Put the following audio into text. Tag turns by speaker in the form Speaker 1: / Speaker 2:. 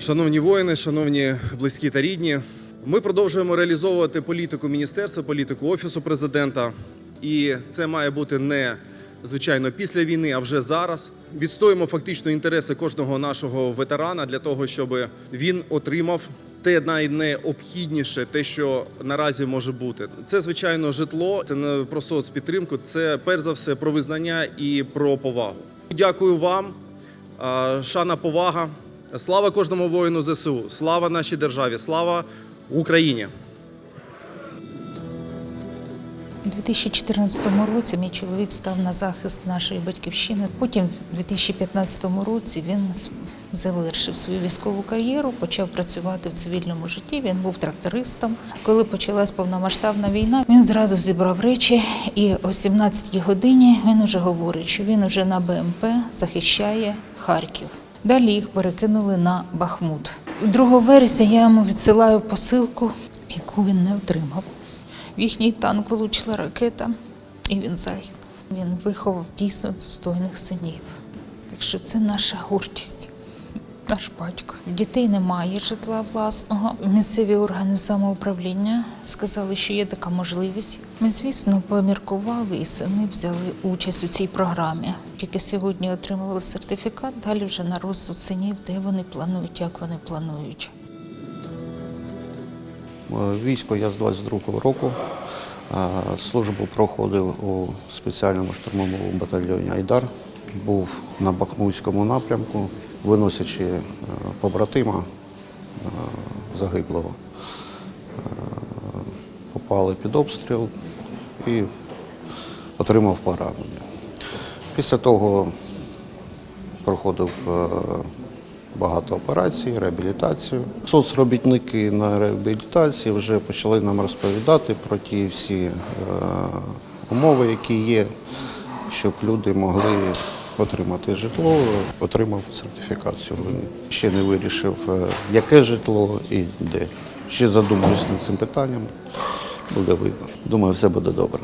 Speaker 1: Шановні воїни, шановні близькі та рідні, ми продовжуємо реалізовувати політику міністерства, політику офісу президента. І це має бути не звичайно після війни, а вже зараз. Відстоїмо фактично інтереси кожного нашого ветерана для того, щоб він отримав те найнеобхідніше, те, що наразі може бути. Це звичайно житло, це не про соцпідтримку, це перш за все про визнання і про повагу. Дякую вам. Шана повага. Слава кожному воїну ЗСУ, слава нашій державі, слава Україні.
Speaker 2: У 2014 році мій чоловік став на захист нашої батьківщини. Потім, у 2015 році, він завершив свою військову кар'єру, почав працювати в цивільному житті. Він був трактористом. Коли почалась повномасштабна війна, він зразу зібрав речі, і о 17 годині він уже говорить, що він уже на БМП захищає Харків. Далі їх перекинули на Бахмут. 2 вересня я йому відсилаю посилку, яку він не отримав. В їхній танк влучила ракета, і він загинув. Він виховав дійсно достойних синів. Так що це наша гордість. Наш батько. Дітей немає житла власного. Місцеві органи самоуправління сказали, що є така можливість. Ми, звісно, поміркували і сини взяли участь у цій програмі. Тільки сьогодні отримували сертифікат, далі вже на розсуд синів, де вони планують, як вони планують.
Speaker 3: Е, Військо я з 22-го року. Е, Службу проходив у спеціальному штурмовому батальйоні Айдар. Був на Бахмутському напрямку, виносячи е, побратима е, загиблого. Е, Попали під обстріл і отримав поранення. Після того проходив багато операцій, реабілітацію. Соцробітники на реабілітації вже почали нам розповідати про ті всі умови, які є, щоб люди могли отримати житло, отримав сертифікат сьогодні. Ще не вирішив, е, яке житло і де. Ще задумуюсь над цим питанням. Буде видно. Думаю, все буде добре.